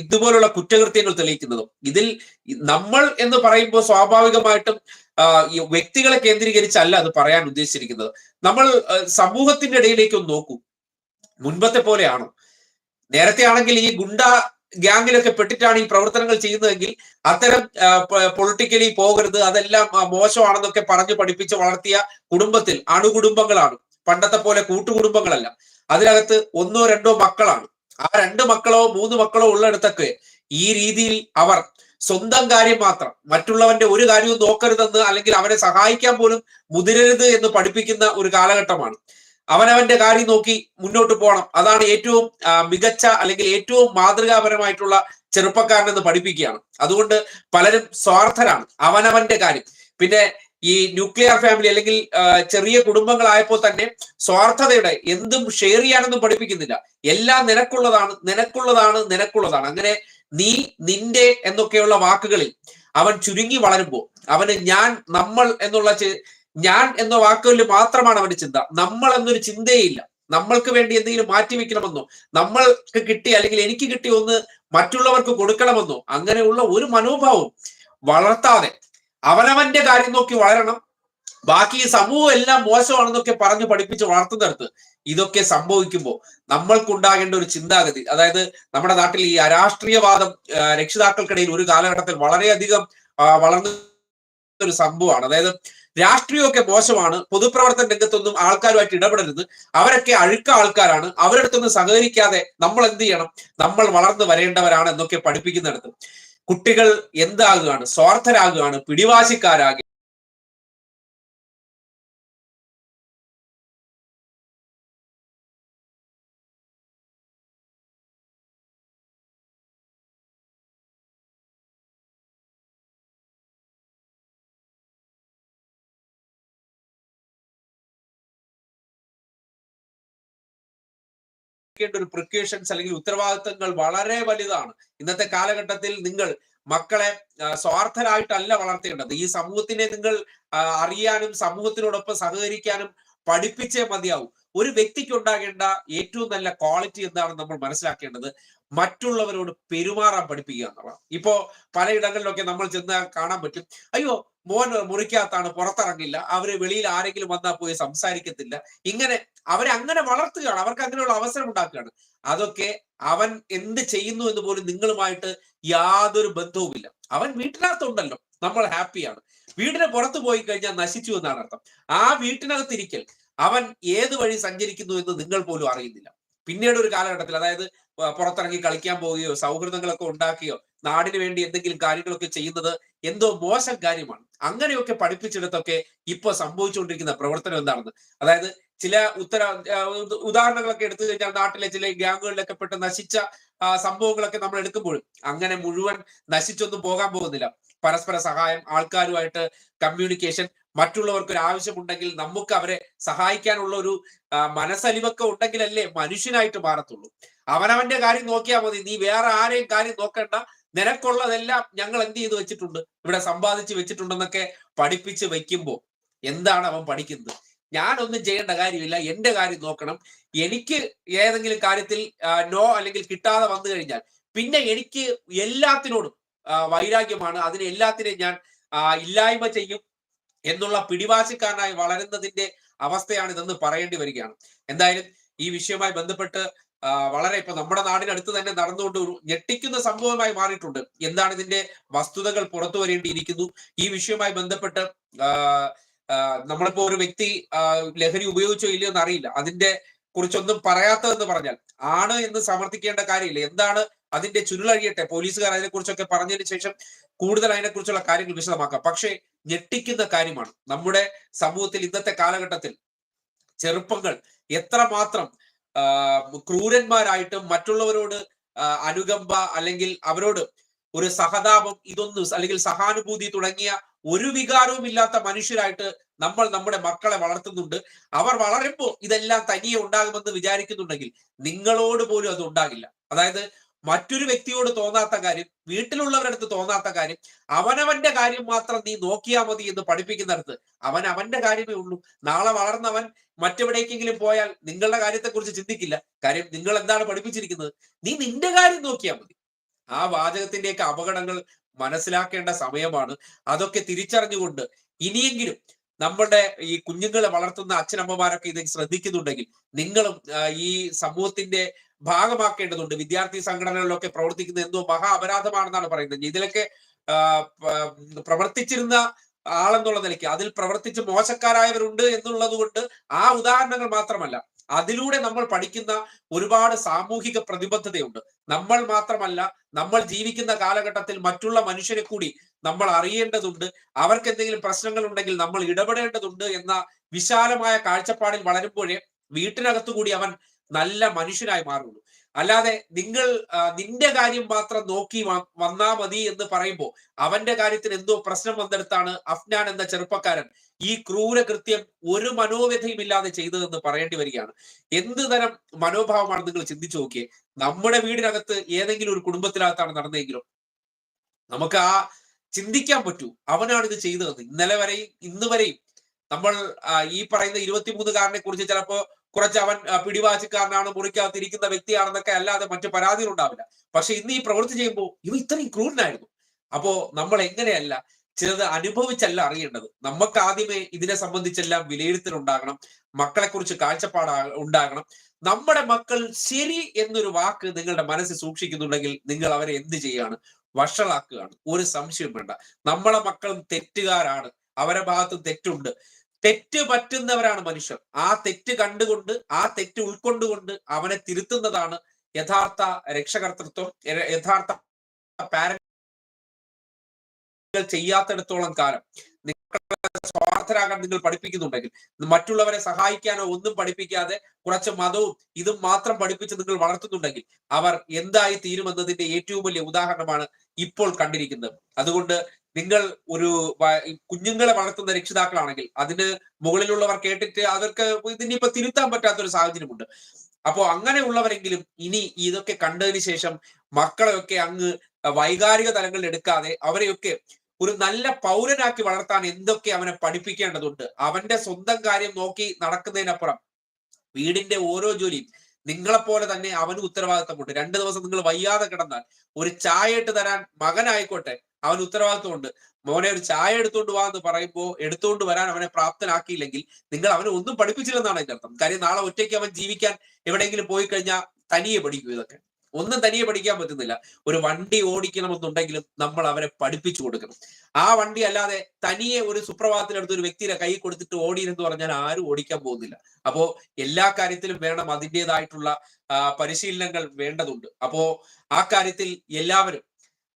Speaker 1: ഇതുപോലുള്ള കുറ്റകൃത്യങ്ങൾ തെളിയിക്കുന്നത്. ഇതിൽ നമ്മൾ എന്ന് പറയുമ്പോൾ സ്വാഭാവികമായിട്ടും വ്യക്തികളെ കേന്ദ്രീകരിച്ചല്ല അത് പറയാൻ ഉദ്ദേശിച്ചിരിക്കുന്നത്. നമ്മൾ സമൂഹത്തിന്റെ ഇടയിലേക്ക് ഒന്ന് നോക്കൂ. മുൻപത്തെ പോലെയാണ്. നേരത്തെ ആണെങ്കിൽ ഈ ഗുണ്ട ഗ്യാങ്ങിലൊക്കെ പെട്ടിട്ടാണ് ഈ പ്രവർത്തനങ്ങൾ ചെയ്യുന്നതെങ്കിൽ അത്തരം പൊളിറ്റിക്കലി പോകരുത് അതെല്ലാം മോശമാണെന്നൊക്കെ പറഞ്ഞു പഠിപ്പിച്ച് വളർത്തിയ കുടുംബത്തിൽ അണുകുടുംബങ്ങളാണ്. പണ്ടത്തെ പോലെ കൂട്ടുകുടുംബങ്ങളല്ല. അതിനകത്ത് ഒന്നോ രണ്ടോ മക്കളാണ്. ആ രണ്ട് മക്കളോ മൂന്ന് മക്കളോ ഉള്ളിടത്തൊക്കെ ഈ രീതിയിൽ അവർ സ്വന്തം കാര്യം മാത്രം മറ്റുള്ളവന്റെ ഒരു കാര്യവും നോക്കരുതെന്ന് അല്ലെങ്കിൽ അവനെ സഹായിക്കാൻ പോലും മുതിരരുത് എന്ന് പഠിപ്പിക്കുന്ന ഒരു കാലഘട്ടമാണ്. അവനവന്റെ കാര്യം നോക്കി മുന്നോട്ട് പോകണം. അതാണ് ഏറ്റവും മികച്ച അല്ലെങ്കിൽ ഏറ്റവും മാതൃകാപരമായിട്ടുള്ള ചെറുപ്പക്കാരനെന്ന് പഠിപ്പിക്കുകയാണ്. അതുകൊണ്ട് പലരും സ്വാർത്ഥരാണ് അവനവന്റെ കാര്യം. പിന്നെ ഈ ന്യൂക്ലിയർ ഫാമിലി അല്ലെങ്കിൽ ചെറിയ കുടുംബങ്ങളായപ്പോൾ തന്നെ സ്വാർത്ഥതയുടെ എന്തും ഷെയർ ചെയ്യാനൊന്നും പഠിപ്പിക്കുന്നില്ല. എല്ലാം നിനക്കുള്ളതാണ് നിനക്കുള്ളതാണ് നിനക്കുള്ളതാണ്. അങ്ങനെ നീ നിന്റെ എന്നൊക്കെയുള്ള വാക്കുകളിൽ അവൻ ചുരുങ്ങി വളരുമ്പോൾ അവന് ഞാൻ നമ്മൾ എന്നുള്ള ഞാൻ എന്ന വാക്കുകളിൽ മാത്രമാണ് അവന്റെ ചിന്ത. നമ്മൾ എന്നൊരു ചിന്തയില്ല. നമ്മൾക്ക് വേണ്ടി എന്തെങ്കിലും മാറ്റി വെക്കണമെന്നോ നമ്മൾക്ക് കിട്ടി അല്ലെങ്കിൽ എനിക്ക് കിട്ടി ഒന്ന് മറ്റുള്ളവർക്ക് കൊടുക്കണമെന്നോ അങ്ങനെയുള്ള ഒരു മനോഭാവം വളർത്താതെ അവനവന്റെ കാര്യം നോക്കി വളരണം. ബാക്കി സമൂഹം എല്ലാം മോശമാണെന്നൊക്കെ പറഞ്ഞു പഠിപ്പിച്ച് വളർത്തുന്നിടത്ത് ഇതൊക്കെ സംഭവിക്കുമ്പോൾ നമ്മൾക്കുണ്ടാകേണ്ട ഒരു ചിന്താഗതി അതായത് നമ്മുടെ നാട്ടിൽ ഈ അരാഷ്ട്രീയവാദം രക്ഷിതാക്കൾക്കിടയിൽ ഒരു കാലഘട്ടത്തിൽ വളരെയധികം വളർന്ന ഒരു സംഭവമാണ്. അതായത് രാഷ്ട്രീയമൊക്കെ മോശമാണ് പൊതുപ്രവർത്തന രംഗത്തൊന്നും ആൾക്കാരുമായിട്ട് ഇടപെടരുത്. അവരൊക്കെ അഴുക്ക ആൾക്കാരാണ്. അവരുടെ അടുത്തൊന്നും സഹകരിക്കാതെ നമ്മൾ എന്ത് ചെയ്യണം? നമ്മൾ വളർന്നു വരേണ്ടവരാണ് എന്നൊക്കെ പഠിപ്പിക്കുന്നിടത്ത്. കുട്ടികൾ എന്താകുകയാണ് സ്വാർത്ഥരാകുകയാണ് പിടിവാശിക്കാരാകുക എടുക്കേണ്ട ഒരു പ്രിക്വേഷൻസ് അല്ലെങ്കിൽ ഉത്തരവാദിത്തങ്ങൾ വളരെ വലുതാണ്. ഇന്നത്തെ കാലഘട്ടത്തിൽ നിങ്ങൾ മക്കളെ സ്വാർത്ഥരായിട്ടല്ല വളർത്തേണ്ടത്. ഈ സമൂഹത്തിനെ നിങ്ങൾ അറിയാനും സമൂഹത്തിനോടൊപ്പം സഹകരിക്കാനും പഠിപ്പിച്ചേ മതിയാവും. ഒരു വ്യക്തിക്ക് ഉണ്ടാകേണ്ട ഏറ്റവും നല്ല ക്വാളിറ്റി എന്താണെന്ന് നമ്മൾ മനസ്സിലാക്കേണ്ടത് മറ്റുള്ളവരോട് പെരുമാറാൻ പഠിപ്പിക്കുക എന്നുള്ളതാണ്. ഇപ്പോ പലയിടങ്ങളിലൊക്കെ നമ്മൾ ചെന്ന് കാണാൻ പറ്റും. അയ്യോ മോൻ മുറിക്കകത്താണ് പുറത്തിറങ്ങില്ല. അവർ വെളിയിൽ ആരെങ്കിലും വന്നാൽ പോയി സംസാരിക്കത്തില്ല. ഇങ്ങനെ അവരെ അങ്ങനെ വളർത്തുകയാണ്. അവർക്ക് അങ്ങനെയുള്ള അവസരം ഉണ്ടാക്കുകയാണ്. അതൊക്കെ അവൻ എന്ത് ചെയ്യുന്നു എന്ന് പോലും നിങ്ങളുമായിട്ട് യാതൊരു ബന്ധവുമില്ല. അവൻ വീട്ടിനകത്തുണ്ടല്ലോ. നമ്മൾ ഹാപ്പിയാണ്. വീടിന് പുറത്തു പോയി കഴിഞ്ഞാൽ നശിച്ചു എന്നാണ് അർത്ഥം. ആ വീട്ടിനകത്തിരിക്കൽ അവൻ ഏത് വഴി സഞ്ചരിക്കുന്നു എന്ന് നിങ്ങൾ പോലും അറിയുന്നില്ല. പിന്നീട് ഒരു കാലഘട്ടത്തിൽ അതായത് പുറത്തിറങ്ങി കളിക്കാൻ പോവുകയോ സൗഹൃദങ്ങളൊക്കെ ഉണ്ടാക്കുകയോ നാടിന് വേണ്ടി എന്തെങ്കിലും കാര്യങ്ങളൊക്കെ ചെയ്യുന്നത് എന്തോ മോശം കാര്യമാണ്. അങ്ങനെയൊക്കെ പഠിപ്പിച്ചെടുത്തൊക്കെ ഇപ്പൊ സംഭവിച്ചുകൊണ്ടിരിക്കുന്ന പ്രവർത്തനം എന്താണെന്ന്. അതായത് ചില ഉത്തര ഉദാഹരണങ്ങളൊക്കെ എടുത്തു കഴിഞ്ഞാൽ നാട്ടിലെ ചില ഗ്യാങ്ങുകളിലൊക്കെ പെട്ട് നശിച്ച സംഭവങ്ങളൊക്കെ നമ്മൾ എടുക്കുമ്പോൾ അങ്ങനെ മുഴുവൻ നശിച്ചൊന്നും പോകാൻ പോകുന്നില്ല. പരസ്പര സഹായം ആൾക്കാരുമായിട്ട് കമ്മ്യൂണിക്കേഷൻ മറ്റുള്ളവർക്ക് ഒരു ആവശ്യമുണ്ടെങ്കിൽ നമുക്ക് അവരെ സഹായിക്കാനുള്ള ഒരു മനസ്സലിവൊക്കെ ഉണ്ടെങ്കിലല്ലേ മനുഷ്യനായിട്ട് മാറത്തുള്ളൂ. അവനവന്റെ കാര്യം നോക്കിയാൽ മതി. നീ വേറെ ആരെയും കാര്യം നോക്കണ്ട. നിനക്കുള്ളതെല്ലാം ഞങ്ങൾ എന്ത് ചെയ്തു വെച്ചിട്ടുണ്ട്? ഇവിടെ സമ്പാദിച്ചു വെച്ചിട്ടുണ്ടെന്നൊക്കെ പഠിപ്പിച്ച് വെക്കുമ്പോൾ എന്താണ് അവൻ പഠിക്കുന്നത്? ഞാനൊന്നും ചെയ്യേണ്ട കാര്യമില്ല. എന്റെ കാര്യം നോക്കണം. എനിക്ക് ഏതെങ്കിലും കാര്യത്തിൽ നോ അല്ലെങ്കിൽ കിട്ടാതെ വന്നു കഴിഞ്ഞാൽ പിന്നെ എനിക്ക് എല്ലാത്തിനോടും വൈരാഗ്യമാണ്. അതിന് എല്ലാത്തിനെയും ഞാൻ ഇല്ലായ്മ ചെയ്യും. എന്നുള്ള പിടിവാശിക്കാരനായി വളരുന്നതിന്റെ അവസ്ഥയാണ് ഇതെന്ന് പറയേണ്ടി വരികയാണ്. എന്തായാലും ഈ വിഷയവുമായി ബന്ധപ്പെട്ട് വളരെ ഇപ്പൊ നമ്മുടെ നാടിനടുത്ത് തന്നെ നടന്നുകൊണ്ട് ഒരു ഞെട്ടിക്കുന്ന സംഭവമായി മാറിയിട്ടുണ്ട്. എന്താണ് ഇതിന്റെ വസ്തുതകൾ പുറത്തു വരേണ്ടിയിരിക്കുന്നു? ഈ വിഷയവുമായി ബന്ധപ്പെട്ട് നമ്മളിപ്പോ ഒരു വ്യക്തി ലഹരി ഉപയോഗിച്ചോ ഇല്ലയോ എന്ന് അറിയില്ല അതിന്റെ കുറിച്ചൊന്നും പറയാത്തതെന്ന് പറഞ്ഞാൽ ആണ് എന്ന് സമർത്ഥിക്കേണ്ട കാര്യമില്ല. എന്താണ് അതിന്റെ ചുരുളഴിയട്ടെ? പോലീസുകാർ അതിനെക്കുറിച്ചൊക്കെ പറഞ്ഞതിന് ശേഷം കൂടുതൽ അതിനെക്കുറിച്ചുള്ള കാര്യങ്ങൾ വിശദമാക്കാം. പക്ഷേ ഞെട്ടിക്കുന്ന കാര്യമാണ്. നമ്മുടെ സമൂഹത്തിൽ ഇന്നത്തെ കാലഘട്ടത്തിൽ ചെറുപ്പങ്ങൾ എത്രമാത്രം ക്രൂരന്മാരായിട്ടും മറ്റുള്ളവരോട് അനുകമ്പ അല്ലെങ്കിൽ അവരോട് ഒരു സഹതാപം ഇതൊന്നും അല്ലെങ്കിൽ സഹാനുഭൂതി തുടങ്ങിയ ഒരു വികാരവും ഇല്ലാത്ത മനുഷ്യരായിട്ട് നമ്മൾ നമ്മുടെ മക്കളെ വളർത്തുന്നുണ്ട്. അവർ വളരുമ്പോൾ ഇതെല്ലാം തനിയെ ഉണ്ടാകുമെന്ന് വിചാരിക്കുന്നുണ്ടെങ്കിൽ നിങ്ങളോട് പോലും അത് ഉണ്ടാകില്ല. അതായത് മറ്റൊരു വ്യക്തിയോട് തോന്നാത്ത കാര്യം വീട്ടിലുള്ളവരടുത്ത് തോന്നാത്ത കാര്യം അവനവന്റെ കാര്യം മാത്രം നീ നോക്കിയാ മതി എന്ന് പഠിപ്പിക്കുന്നിടത്ത് അവൻ അവന്റെ കാര്യമേ ഉള്ളൂ. നാളെ വളർന്നവൻ മറ്റെവിടേക്കെങ്കിലും പോയാൽ നിങ്ങളുടെ കാര്യത്തെക്കുറിച്ച് ചിന്തിക്കില്ല. കാര്യം നിങ്ങൾ എന്താണ് പഠിപ്പിച്ചിരിക്കുന്നത്? നീ നിന്റെ കാര്യം നോക്കിയാൽ മതി. ആ വാചകത്തിന്റെയൊക്കെ അപകടങ്ങൾ മനസ്സിലാക്കേണ്ട സമയമാണ്. അതൊക്കെ തിരിച്ചറിഞ്ഞുകൊണ്ട് ഇനിയെങ്കിലും നമ്മളുടെ ഈ കുഞ്ഞുങ്ങളെ വളർത്തുന്ന അച്ഛനമ്മമാരൊക്കെ ഇത് ശ്രദ്ധിക്കുന്നുണ്ടെങ്കിൽ നിങ്ങളും ഈ സമൂഹത്തിന്റെ ഭാഗമാക്കേണ്ടതുണ്ട്. വിദ്യാർത്ഥി സംഘടനകളിലൊക്കെ പ്രവർത്തിക്കുന്ന എന്തോ മഹാ അപരാധമാണെന്നാണ് പറയുന്നത്. ഇതിലൊക്കെ പ്രവർത്തിച്ചിരുന്ന ആളെന്നുള്ള നിലയ്ക്ക് അതിൽ പ്രവർത്തിച്ച് മോശക്കാരായവരുണ്ട് എന്നുള്ളത് കൊണ്ട് ആ ഉദാഹരണങ്ങൾ മാത്രമല്ല. അതിലൂടെ നമ്മൾ പഠിക്കുന്ന ഒരുപാട് സാമൂഹിക പ്രതിബദ്ധതയുണ്ട്. നമ്മൾ മാത്രമല്ല നമ്മൾ ജീവിക്കുന്ന കാലഘട്ടത്തിൽ മറ്റുള്ള മനുഷ്യരെ കൂടി നമ്മൾ അറിയേണ്ടതുണ്ട്. അവർക്ക് എന്തെങ്കിലും പ്രശ്നങ്ങൾ ഉണ്ടെങ്കിൽ നമ്മൾ ഇടപെടേണ്ടതുണ്ട് എന്ന വിശാലമായ കാഴ്ചപ്പാടിൽ വളരുമ്പോഴേ വീട്ടിനകത്തു കൂടി അവൻ നല്ല മനുഷ്യനായി മാറുള്ളൂ. അല്ലാതെ നിങ്ങൾ നിന്റെ കാര്യം മാത്രം നോക്കി വന്നാ മതി എന്ന് പറയുമ്പോൾ അവന്റെ കാര്യത്തിന് എന്തോ പ്രശ്നം വന്നെടുത്താണ് അഫ്നാൻ എന്ന ചെറുപ്പക്കാരൻ ഈ ക്രൂര കൃത്യം ഒരു മനോവ്യഥയും ഇല്ലാതെ ചെയ്തതെന്ന് പറയേണ്ടി വരികയാണ്. എന്ത് തരം മനോഭാവമാണ് നിങ്ങൾ ചിന്തിച്ചു നോക്കിയേ? നമ്മുടെ വീടിനകത്ത് ഏതെങ്കിലും ഒരു കുടുംബത്തിനകത്താണ് നടന്നതെങ്കിലും? നമുക്ക് ആ ചിന്തിക്കാൻ പറ്റൂ. അവനാണ് ഇത് ചെയ്തതെന്ന്. ഇന്നലെ വരെയും ഇന്ന് വരെയും നമ്മൾ ഈ പറയുന്ന ഇരുപത്തിമൂന്നുകാരനെ കുറിച്ച് ചിലപ്പോ കുറച്ച് അവൻ പിടിവാശിക്കാരനാണ് മുറിക്കകത്ത് ഇരിക്കുന്ന വ്യക്തിയാണെന്നൊക്കെ അല്ലാതെ മറ്റു പരാതികൾ ഉണ്ടാവില്ല പക്ഷെ ഇന്ന് ഈ പ്രവൃത്തി ചെയ്യുമ്പോൾ ഇവ ഇത്രയും ക്രൂരനായിരുന്നു. അപ്പോ നമ്മൾ എങ്ങനെയല്ല ചിലത് അനുഭവിച്ചല്ല അറിയേണ്ടത്. നമുക്ക് ആദ്യമേ ഇതിനെ സംബന്ധിച്ചെല്ലാം വിലയിരുത്തൽ ഉണ്ടാകണം മക്കളെ കുറിച്ച് കാഴ്ചപ്പാട് ഉണ്ടാകണം. നമ്മുടെ മക്കൾ ശരി എന്നൊരു വാക്ക് നിങ്ങളുടെ മനസ്സിൽ സൂക്ഷിക്കുന്നുണ്ടെങ്കിൽ നിങ്ങൾ അവരെ എന്ത് ചെയ്യാണ്? വഷളാക്കുകയാണ്. ഒരു സംശയം വേണ്ട. നമ്മളെ മക്കളും തെറ്റുകാരാണ്. അവരെ ഭാഗത്തും തെറ്റുണ്ട്. തെറ്റ് പറ്റുന്നവരാണ് മനുഷ്യർ. ആ തെറ്റ് കണ്ടുകൊണ്ട് ആ തെറ്റ് ഉൾക്കൊണ്ടുകൊണ്ട് അവനെ തിരുത്തുന്നതാണ് യഥാർത്ഥ രക്ഷകർത്തൃത്വം യഥാർത്ഥ യഥാർത്ഥ പാരന്റുകൾ ചെയ്യാത്തിടത്തോളം കാലം. നിങ്ങൾ സ്വാർത്ഥരാകാൻ നിങ്ങൾ പഠിപ്പിക്കുന്നുണ്ടെങ്കിൽ മറ്റുള്ളവരെ സഹായിക്കാനോ ഒന്നും പഠിപ്പിക്കാതെ കുറച്ച് മതവും ഇതും മാത്രം പഠിപ്പിച്ച് നിങ്ങൾ വളർത്തുന്നുണ്ടെങ്കിൽ അവർ എന്തായി തീരുമെന്നതിന്റെ ഏറ്റവും വലിയ ഉദാഹരണമാണ് ഇപ്പോൾ കണ്ടിരിക്കുന്നത്. അതുകൊണ്ട് നിങ്ങൾ ഒരു കുഞ്ഞുങ്ങളെ വളർത്തുന്ന രക്ഷിതാക്കളാണെങ്കിൽ അതിന് മുകളിലുള്ളവർ കേട്ടിട്ട് അവർക്ക് ഇതിനിപ്പോ തിരുത്താൻ പറ്റാത്ത ഒരു സാഹചര്യമുണ്ട്. അപ്പോ അങ്ങനെയുള്ളവരെങ്കിലും ഇനി ഇതൊക്കെ കണ്ടതിന് ശേഷം മക്കളെയൊക്കെ അങ്ങ് വൈകാരിക തലങ്ങളിൽ എടുക്കാതെ അവരെയൊക്കെ ഒരു നല്ല പൗരനാക്കി വളർത്താൻ എന്തൊക്കെ അവനെ പഠിപ്പിക്കേണ്ടതുണ്ട്? അവന്റെ സ്വന്തം കാര്യം നോക്കി നടക്കുന്നതിനപ്പുറം വീടിന്റെ ഓരോ ജോലിയും നിങ്ങളെപ്പോലെ തന്നെ അവന് ഉത്തരവാദിത്തമുണ്ട്. രണ്ടു ദിവസം നിങ്ങൾ വയ്യാതെ കിടന്നാൽ ഒരു ചായ ഇട്ട് തരാൻ മകനായിക്കോട്ടെ അവന് ഉത്തരവാദിത്വമുണ്ട് മോനെ ഒരു ചായ എടുത്തുകൊണ്ട് വാ എന്ന് പറയുമ്പോൾ എടുത്തുകൊണ്ട് വരാൻ അവനെ പ്രാപ്തനാക്കിയില്ലെങ്കിൽ നിങ്ങൾ അവനെ ഒന്നും പഠിപ്പിച്ചില്ലെന്നാണ് അതിന്റെ അർത്ഥം. കാര്യം നാളെ ഒറ്റയ്ക്ക് അവൻ ജീവിക്കാൻ എവിടെയെങ്കിലും പോയി കഴിഞ്ഞാൽ തനിയെ പഠിക്കും ഇതൊക്കെ. ഒന്നും തനിയെ പഠിക്കാൻ പറ്റുന്നില്ല. ഒരു വണ്ടി ഓടിക്കണമെന്നുണ്ടെങ്കിലും നമ്മൾ അവരെ പഠിപ്പിച്ചു കൊടുക്കണം. ആ വണ്ടി അല്ലാതെ തനിയെ ഒരു സുപ്രഭാതത്തിനടുത്ത് ഒരു വ്യക്തിയുടെ കൈ കൊടുത്തിട്ട് ഓടിയെന്ന് പറഞ്ഞാൽ ആരും ഓടിക്കാൻ പോകുന്നില്ല. അപ്പോ എല്ലാ കാര്യത്തിലും വേണം അതിന്റെതായിട്ടുള്ള പരിശീലനങ്ങൾ വേണ്ടതുണ്ട്. അപ്പോ ആ കാര്യത്തിൽ എല്ലാവരും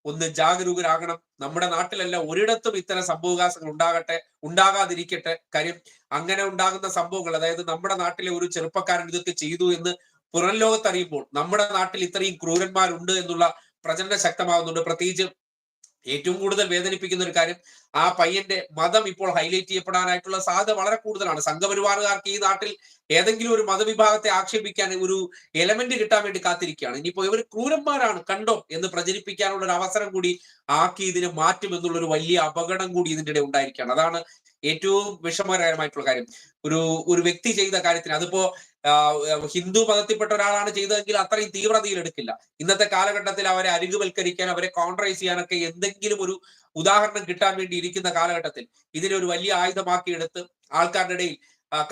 Speaker 1: ഒന്ന് ജാഗരൂകരാകണം. നമ്മുടെ നാട്ടിലല്ല ഒരിടത്തും ഇത്തരം സംഭവവികാസങ്ങൾ ഉണ്ടാകട്ടെ ഉണ്ടാകാതിരിക്കട്ടെ. കാര്യം അങ്ങനെ ഉണ്ടാകുന്ന സംഭവങ്ങൾ അതായത് നമ്മുടെ നാട്ടിലെ ഒരു ചെറുപ്പക്കാരൻ ഇതൊക്കെ ചെയ്തു എന്ന് പുറം ലോകത്ത് അറിയുമ്പോൾ നമ്മുടെ നാട്ടിൽ ഇത്രയും ക്രൂരന്മാരുണ്ട് എന്നുള്ള പ്രചരണം ശക്തമാകുന്നുണ്ട്. പ്രത്യേകിച്ച് ഏറ്റവും കൂടുതൽ വേദനിപ്പിക്കുന്ന ഒരു കാര്യം ആ പയ്യന്റെ മതം ഇപ്പോൾ ഹൈലൈറ്റ് ചെയ്യപ്പെടാനായിട്ടുള്ള സാധ്യത വളരെ കൂടുതലാണ്. സംഘപരിവാറുകാർക്ക് ഈ നാട്ടിൽ ഏതെങ്കിലും ഒരു മതവിഭാഗത്തെ ആക്ഷേപിക്കാൻ ഒരു എലമെന്റ് കിട്ടാൻ വേണ്ടി കാത്തിരിക്കുകയാണ്. ഇനിയിപ്പോ ഇവർ ക്രൂരന്മാരാണ് കണ്ടോ എന്ന് പ്രചരിപ്പിക്കാനുള്ള ഒരു അവസരം കൂടി ആക്കി ഇതിനെ മാറ്റും എന്നുള്ള ഒരു വലിയ അപകടം കൂടി ഇതിന്റെ ഇടയിൽ ഉണ്ടായിരിക്കുകയാണ്. അതാണ് ഏറ്റവും വിഷമകരമായിട്ടുള്ള കാര്യം. ഒരു ഒരു വ്യക്തി ചെയ്ത കാര്യത്തിന് അതിപ്പോ ഹിന്ദു മതത്തിൽപ്പെട്ട ഒരാളാണ് ചെയ്തതെങ്കിൽ അത്രയും തീവ്രതയിൽ എടുക്കില്ല. ഇന്നത്തെ കാലഘട്ടത്തിൽ അവരെ അരികുവൽക്കരിക്കാൻ അവരെ കോൺട്രൈസ് ചെയ്യാനൊക്കെ എന്തെങ്കിലും ഒരു ഉദാഹരണം കിട്ടാൻ വേണ്ടി ഇരിക്കുന്ന കാലഘട്ടത്തിൽ ഇതിനെ ഒരു വലിയ ആയുധമാക്കി എടുത്ത് ആൾക്കാരുടെ ഇടയിൽ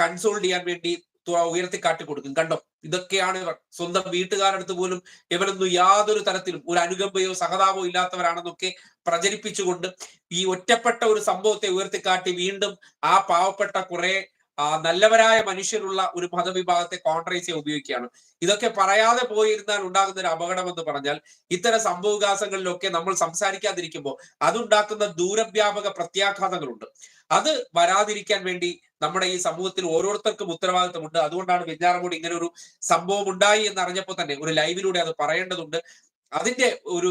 Speaker 1: കൺസോൾഡ് ചെയ്യാൻ വേണ്ടി ഉയർത്തിക്കാട്ടി കൊടുക്കും. കണ്ടോ? ഇതൊക്കെയാണ് ഇവർ. സ്വന്തം വീട്ടുകാരടുത്ത് പോലും ഇവരൊന്നും യാതൊരു തരത്തിലും ഒരു അനുകമ്പയോ സഹതാപോ ഇല്ലാത്തവരാണെന്നൊക്കെ പ്രചരിപ്പിച്ചുകൊണ്ട് ഈ ഒറ്റപ്പെട്ട ഒരു സംഭവത്തെ ഉയർത്തിക്കാട്ടി വീണ്ടും ആ പാവപ്പെട്ട കുറെ നല്ലവരായ മനുഷ്യരുള്ള ഒരു മതവിഭാഗത്തെ കോൺട്രൈസ് ചെയ്യാൻ ഉപയോഗിക്കുകയാണ്. ഇതൊക്കെ പറയാതെ പോയിരുന്നാൽ ഉണ്ടാകുന്ന ഒരു അപകടം എന്ന് പറഞ്ഞാൽ ഇത്തരം സംഭവവികാസങ്ങളിലൊക്കെ നമ്മൾ സംസാരിക്കാതിരിക്കുമ്പോൾ അതുണ്ടാക്കുന്ന ദൂരവ്യാപക പ്രത്യാഘാതങ്ങളുണ്ട്. അത് വരാതിരിക്കാൻ വേണ്ടി നമ്മുടെ ഈ സമൂഹത്തിൽ ഓരോരുത്തർക്കും ഉത്തരവാദിത്തമുണ്ട്. അതുകൊണ്ടാണ് വെഞ്ഞാറമൂടി ഇങ്ങനെ ഒരു സംഭവം ഉണ്ടായി എന്ന് അറിഞ്ഞപ്പോൾ തന്നെ ഒരു ലൈവിലൂടെ അത് പറയേണ്ടതുണ്ട്. അതിന്റെ ഒരു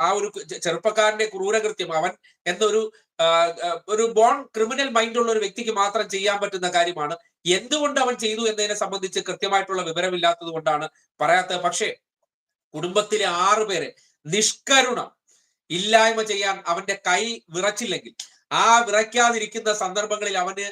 Speaker 1: ആ ഒരു ചെറുപ്പക്കാരന്റെ ക്രൂരകൃത്യം അവൻ എന്നൊരു ഒരു ബോൺ ക്രിമിനൽ മൈൻഡ് ഉള്ള ഒരു വ്യക്തിക്ക് മാത്രം ചെയ്യാൻ പറ്റുന്ന കാര്യമാണ്. എന്തുകൊണ്ട് അവൻ ചെയ്തു എന്നതിനെ സംബന്ധിച്ച് കൃത്യമായിട്ടുള്ള വിവരമില്ലാത്തത് കൊണ്ടാണ് പറയാത്തത്. പക്ഷേ കുടുംബത്തിലെ ആറു പേരെ നിഷ്കരുണം ഇല്ലായ്മ ചെയ്യാൻ അവന്റെ കൈ വിറച്ചില്ലെങ്കിൽ ആ വിറയ്ക്കാതിരിക്കുന്ന സന്ദർഭങ്ങളിൽ അവന്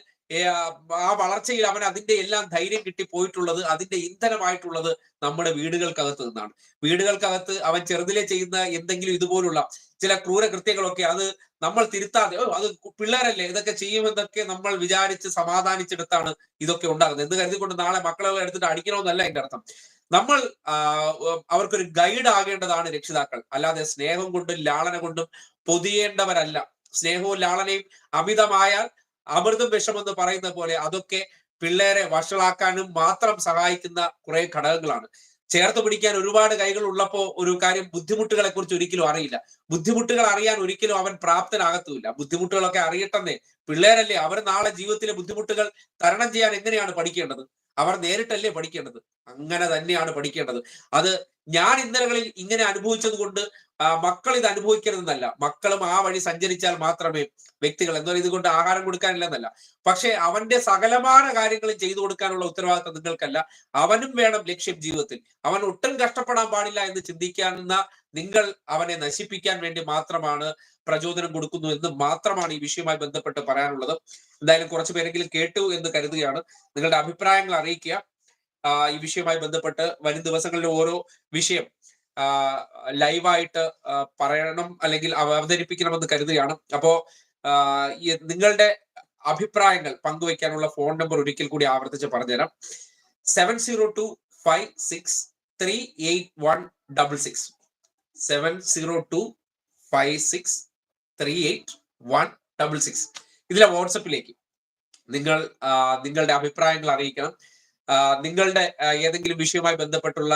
Speaker 1: ആ വളർച്ചയിൽ അവൻ അതിന്റെ എല്ലാം ധൈര്യം കിട്ടി പോയിട്ടുള്ളത് അതിന്റെ ഇന്ധനമായിട്ടുള്ളത് നമ്മുടെ വീടുകൾക്കകത്ത് നിന്നാണ്. വീടുകൾക്കകത്ത് അവൻ ചെറുതിലെ ചെയ്യുന്ന എന്തെങ്കിലും ഇതുപോലുള്ള ചില ക്രൂര കൃത്യങ്ങളൊക്കെ അത് നമ്മൾ തിരുത്താതെ ഓ അത് പിള്ളേരല്ലേ ഇതൊക്കെ ചെയ്യുമെന്നൊക്കെ നമ്മൾ വിചാരിച്ച് സമാധാനിച്ചെടുത്താണ് ഇതൊക്കെ ഉണ്ടാകുന്നത്. എന്ന് കരുതിക്കൊണ്ട് നാളെ മക്കളെ എടുത്തിട്ട് അടിക്കണമെന്നല്ല എന്റെ അർത്ഥം. നമ്മൾ അവർക്കൊരു ഗൈഡ് ആകേണ്ടതാണ് രക്ഷിതാക്കൾ. അല്ലാതെ സ്നേഹം കൊണ്ടും ലാളന കൊണ്ടും പൊതിയേണ്ടവരല്ല. സ്നേഹവും ലാളനയും അമിതമായാൽ അമൃതം വിഷമെന്ന് പറയുന്ന പോലെ അതൊക്കെ പിള്ളേരെ വഷളാക്കാനും മാത്രം സഹായിക്കുന്ന കുറെ ഘടകങ്ങളാണ്. ചേർത്ത് പിടിക്കാൻ ഒരുപാട് കൈകൾ ഉള്ളപ്പോ ഒരു കാര്യം ബുദ്ധിമുട്ടുകളെ കുറിച്ച് ഒരിക്കലും അറിയില്ല. ബുദ്ധിമുട്ടുകൾ അറിയാൻ ഒരിക്കലും അവൻ പ്രാപ്തനാകത്തുമില്ല. ബുദ്ധിമുട്ടുകളൊക്കെ അറിയട്ടെന്നേ. പിള്ളേരല്ലേ അവർ നാളെ ജീവിതത്തിലെ ബുദ്ധിമുട്ടുകൾ തരണം ചെയ്യാൻ എങ്ങനെയാണ് പഠിക്കേണ്ടത്? അവർ നേരിട്ടല്ലേ പഠിക്കേണ്ടത്? അങ്ങനെ തന്നെയാണ് പഠിക്കേണ്ടത്. അത് ഞാൻ ഇന്നലകളിൽ ഇങ്ങനെ അനുഭവിച്ചത് കൊണ്ട് മക്കൾ ഇത് അനുഭവിക്കരുതെന്നല്ല. മക്കളും ആ വഴി സഞ്ചരിച്ചാൽ മാത്രമേ വ്യക്തികൾ എന്ന് പറയുന്നത് കൊണ്ട് ആഹാരം കൊടുക്കാനില്ലെന്നല്ല. പക്ഷെ അവന്റെ സകലമായ കാര്യങ്ങളും ചെയ്തു കൊടുക്കാനുള്ള ഉത്തരവാദിത്തം നിങ്ങൾക്കല്ല. അവനും വേണം ലക്ഷ്യം ജീവിതത്തിൽ. അവൻ ഒട്ടും കഷ്ടപ്പെടാൻ പാടില്ല എന്ന് ചിന്തിക്കാവുന്ന നിങ്ങൾ അവനെ നശിപ്പിക്കാൻ വേണ്ടി മാത്രമാണ് പ്രചോദനം കൊടുക്കുന്നു എന്ന് മാത്രമാണ് ഈ വിഷയവുമായി ബന്ധപ്പെട്ട് പറയാനുള്ളത്. എന്തായാലും കുറച്ചു പേരെങ്കിലും കേട്ടു എന്ന് കരുതുകയാണ്. നിങ്ങളുടെ അഭിപ്രായങ്ങൾ അറിയിക്കുക. ഈ വിഷയവുമായി ബന്ധപ്പെട്ട് വരും ദിവസങ്ങളിൽ ഓരോ വിഷയം ലൈവായിട്ട് പറയണം അല്ലെങ്കിൽ അവതരിപ്പിക്കണമെന്ന് കരുതുകയാണ്. അപ്പോ നിങ്ങളുടെ അഭിപ്രായങ്ങൾ പങ്കുവെക്കാനുള്ള ഫോൺ നമ്പർ ഒരിക്കൽ കൂടി ആവർത്തിച്ച് പറഞ്ഞുതരാം. Seven zero two five six three eight one double six. Seven zero two five six three eight one double six. ഇതിലെ വാട്സപ്പിലേക്ക് നിങ്ങൾ നിങ്ങളുടെ അഭിപ്രായങ്ങൾ അറിയിക്കണം. നിങ്ങളുടെ ഏതെങ്കിലും വിഷയവുമായി ബന്ധപ്പെട്ടുള്ള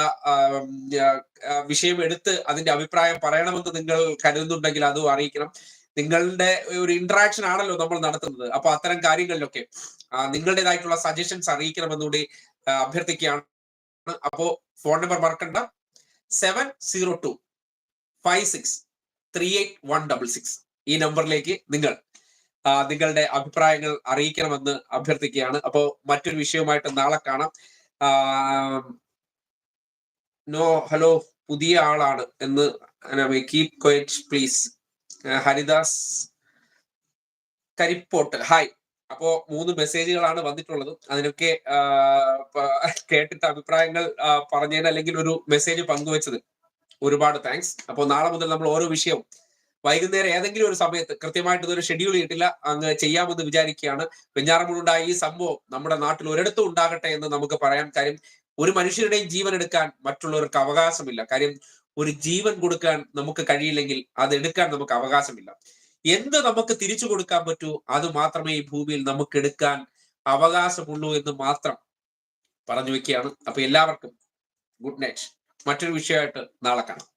Speaker 1: വിഷയം എടുത്ത് അതിന്റെ അഭിപ്രായം പറയണമെന്ന് നിങ്ങൾ കരുതുന്നുണ്ടെങ്കിൽ അതും അറിയിക്കണം. നിങ്ങളുടെ ഒരു ഇന്ററാക്ഷൻ ആണല്ലോ നമ്മൾ നടത്തുന്നത്. അപ്പൊ അത്തരം കാര്യങ്ങളിലൊക്കെ നിങ്ങളുടേതായിട്ടുള്ള സജഷൻസ് അറിയിക്കണമെന്നുകൂടി അഭ്യർത്ഥിക്കുകയാണ്. അപ്പോ ഫോൺ നമ്പർ മറക്കണ്ട. Seven zero two five six three eight one double six ഈ നമ്പറിലേക്ക് നിങ്ങൾ നിങ്ങളുടെ അഭിപ്രായങ്ങൾ അറിയിക്കണമെന്ന് അഭ്യർത്ഥിക്കുകയാണ്. അപ്പോൾ മറ്റൊരു വിഷയവുമായിട്ട് നാളെ കാണാം. നോ ഹലോ പുതിയ ആളാണ് എന്ന് keep quiet please Haridas Karippott. Hi അപ്പോ മൂന്ന് മെസ്സേജുകളാണ് വന്നിട്ടുള്ളത്. അതിനൊക്കെ കേട്ടിട്ട് അഭിപ്രായങ്ങൾ പറഞ്ഞതിന് അല്ലെങ്കിൽ ഒരു മെസ്സേജ് പങ്കുവച്ചത് ഒരുപാട് താങ്ക്സ് അപ്പോൾ നാളെ മുതൽ നമ്മൾ ഓരോ വിഷയവും വൈകുന്നേരം ഏതെങ്കിലും ഒരു സമയത്ത് കൃത്യമായിട്ട് ഇതൊരു ഷെഡ്യൂൾ ചെയ്തിട്ടില്ല അങ്ങ് ചെയ്യാമെന്ന് വിചാരിക്കുകയാണ്. വെഞ്ഞാറമൂടുണ്ടായ ഈ സംഭവം നമ്മുടെ നാട്ടിൽ ഒരിടത്തും ഉണ്ടാകട്ടെ എന്ന് നമുക്ക് പറയാം കാര്യം ഒരു മനുഷ്യരുടെയും ജീവൻ എടുക്കാൻ മറ്റുള്ളവർക്ക് അവകാശമില്ല. കാര്യം ഒരു ജീവൻ കൊടുക്കാൻ നമുക്ക് കഴിയില്ലെങ്കിൽ അത് എടുക്കാൻ നമുക്ക് അവകാശമില്ല. എന്ത് നമുക്ക് തിരിച്ചു കൊടുക്കാൻ പറ്റൂ അത് മാത്രമേ ഈ ഭൂമിയിൽ നമുക്ക് എടുക്കാൻ അവകാശമുള്ളൂ എന്ന് മാത്രം പറഞ്ഞു വെക്കുകയാണ്. അപ്പൊ എല്ലാവർക്കും ഗുഡ് നൈറ്റ്. മറ്റൊരു വിഷയമായിട്ട് നാളെ കാണാം.